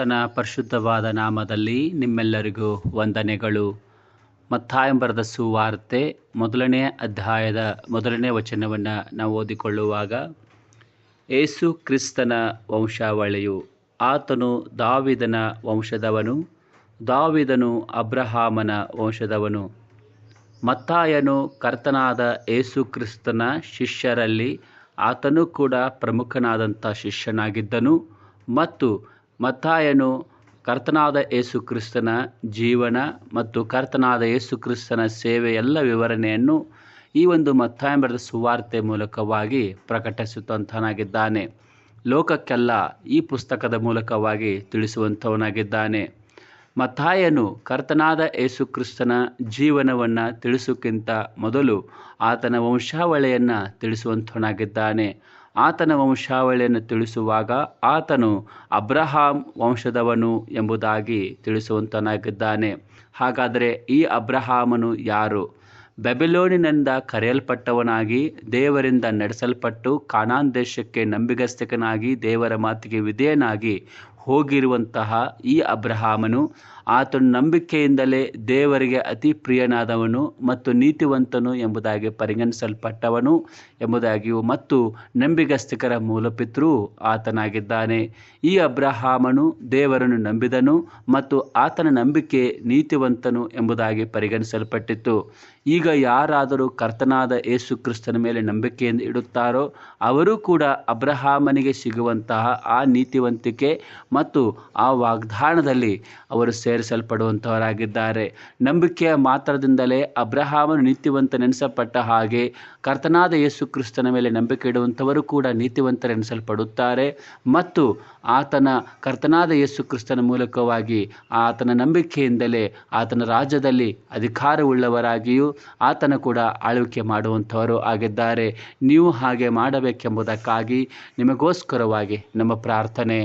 ಕರ್ತನ ಪರಿಶುದ್ಧವಾದ ನಾಮದಲ್ಲಿ ನಿಮ್ಮೆಲ್ಲರಿಗೂ ವಂದನೆಗಳು. ಮತ್ತಾಯಂಬರದ ಸುವಾರ್ತೆ ಮೊದಲನೇ ಅಧ್ಯಾಯದ ಮೊದಲನೇ ವಚನವನ್ನು ನಾವು ಓದಿಕೊಳ್ಳುವಾಗ, ಏಸು ಕ್ರಿಸ್ತನ ವಂಶಾವಳಿಯು ಆತನು ದಾವಿದನ ವಂಶದವನು, ದಾವಿದನು ಅಬ್ರಹಾಮನ ವಂಶದವನು. ಮತ್ತಾಯನು ಕರ್ತನಾದ ಏಸು ಕ್ರಿಸ್ತನ ಶಿಷ್ಯರಲ್ಲಿ ಆತನು ಕೂಡ ಪ್ರಮುಖನಾದಂಥ ಶಿಷ್ಯನಾಗಿದ್ದನು ಮತ್ತು ಮತ್ತಾಯನು ಕರ್ತನಾದ ಯೇಸು ಕ್ರಿಸ್ತನ ಜೀವನ ಮತ್ತು ಕರ್ತನಾದ ಯೇಸು ಕ್ರಿಸ್ತನ ಸೇವೆ ಎಲ್ಲ ವಿವರಣೆಯನ್ನು ಈ ಒಂದು ಮತ್ತಾಯ ಬರೆದ ಸುವಾರ್ತೆ ಮೂಲಕವಾಗಿ ಪ್ರಕಟಿಸುತ್ತಂತನಾಗಿದ್ದಾನೆ ಲೋಕಕ್ಕೆಲ್ಲ ಈ ಪುಸ್ತಕದ ಮೂಲಕವಾಗಿ ತಿಳಿಸುವಂಥವನಾಗಿದ್ದಾನೆ. ಮತ್ತಾಯನು ಕರ್ತನಾದ ಯೇಸು ಕ್ರಿಸ್ತನ ಜೀವನವನ್ನು ತಿಳಿಸೋಕ್ಕಿಂತ ಮೊದಲು ಆತನ ವಂಶಾವಳಿಯನ್ನು ತಿಳಿಸುವಂಥವನಾಗಿದ್ದಾನೆ. ಆತನ ವಂಶಾವಳಿಯನ್ನು ತಿಳಿಸುವಾಗ ಆತನು ಅಬ್ರಹಾಂ ವಂಶದವನು ಎಂಬುದಾಗಿ ತಿಳಿಸುವಂತನಾಗಿದ್ದಾನೆ. ಹಾಗಾದರೆ ಈ ಅಬ್ರಹಾಮನು ಯಾರು? ಬೆಬಿಲೋನಿನಿಂದ ಕರೆಯಲ್ಪಟ್ಟವನಾಗಿ, ದೇವರಿಂದ ನಡೆಸಲ್ಪಟ್ಟು ಕಾನಾನ್ ದೇಶಕ್ಕೆ ನಂಬಿಗಸ್ತಕನಾಗಿ ದೇವರ ಮಾತಿಗೆ ವಿಧೇಯನಾಗಿ ಹೋಗಿರುವಂತಹ ಈ ಅಬ್ರಹಾಮನು ಆತನ ನಂಬಿಕೆಯಿಂದಲೇ ದೇವರಿಗೆ ಅತಿ ಪ್ರಿಯನಾದವನು ಮತ್ತು ನೀತಿವಂತನು ಎಂಬುದಾಗಿ ಪರಿಗಣಿಸಲ್ಪಟ್ಟವನು ಎಂಬುದಾಗಿಯೂ ಮತ್ತು ನಂಬಿಗಸ್ತಿಕರ ಮೂಲಪಿತೃ ಆತನಾಗಿದ್ದಾನೆ. ಈ ಅಬ್ರಹಾಮನು ದೇವರನ್ನು ನಂಬಿದನು ಮತ್ತು ಆತನ ನಂಬಿಕೆ ನೀತಿವಂತನು ಎಂಬುದಾಗಿ ಪರಿಗಣಿಸಲ್ಪಟ್ಟಿತ್ತು. ಈಗ ಯಾರಾದರೂ ಕರ್ತನಾದ ಯೇಸು ಕ್ರಿಸ್ತನ ಮೇಲೆ ನಂಬಿಕೆಯನ್ನು ಇಡುತ್ತಾರೋ, ಅವರೂ ಕೂಡ ಅಬ್ರಹಾಮನಿಗೆ ಸಿಗುವಂತಹ ಆ ನೀತಿವಂತಿಕೆ ಮತ್ತು ಆ ವಾಗ್ದಾನದಲ್ಲಿ ಅವರು ಸೇರಿಸಲ್ಪಡುವಂಥವರಾಗಿದ್ದಾರೆ ನಂಬಿಕೆಯ ಮಾತ್ರದಿಂದಲೇ ಅಬ್ರಹಾಮನು ನೀತಿವಂತನೆನಿಸಲ್ಪಟ್ಟ ಹಾಗೆ ಕರ್ತನಾದ ಯೇಸು ಕ್ರಿಸ್ತನ ಮೇಲೆ ನಂಬಿಕೆ ಇಡುವಂಥವರು ಕೂಡ ನೀತಿವಂತರೆನಿಸಲ್ಪಡುತ್ತಾರೆ ಮತ್ತು ಆತನ ಕರ್ತನಾದ ಯೇಸು ಕ್ರಿಸ್ತನ ಮೂಲಕವಾಗಿ ಆತನ ನಂಬಿಕೆಯಿಂದಲೇ ಆತನ ರಾಜ್ಯದಲ್ಲಿ ಅಧಿಕಾರವುಳ್ಳವರಾಗಿಯೂ ಆತನ ಕೂಡ ಆಳ್ವಿಕೆ ಮಾಡುವಂಥವರು ಆಗಿದ್ದಾರೆ. ನೀವು ಹಾಗೆ ಮಾಡಬೇಕೆಂಬುದಕ್ಕಾಗಿ ನಿಮಗೋಸ್ಕರವಾಗಿ ನಮ್ಮ ಪ್ರಾರ್ಥನೆ.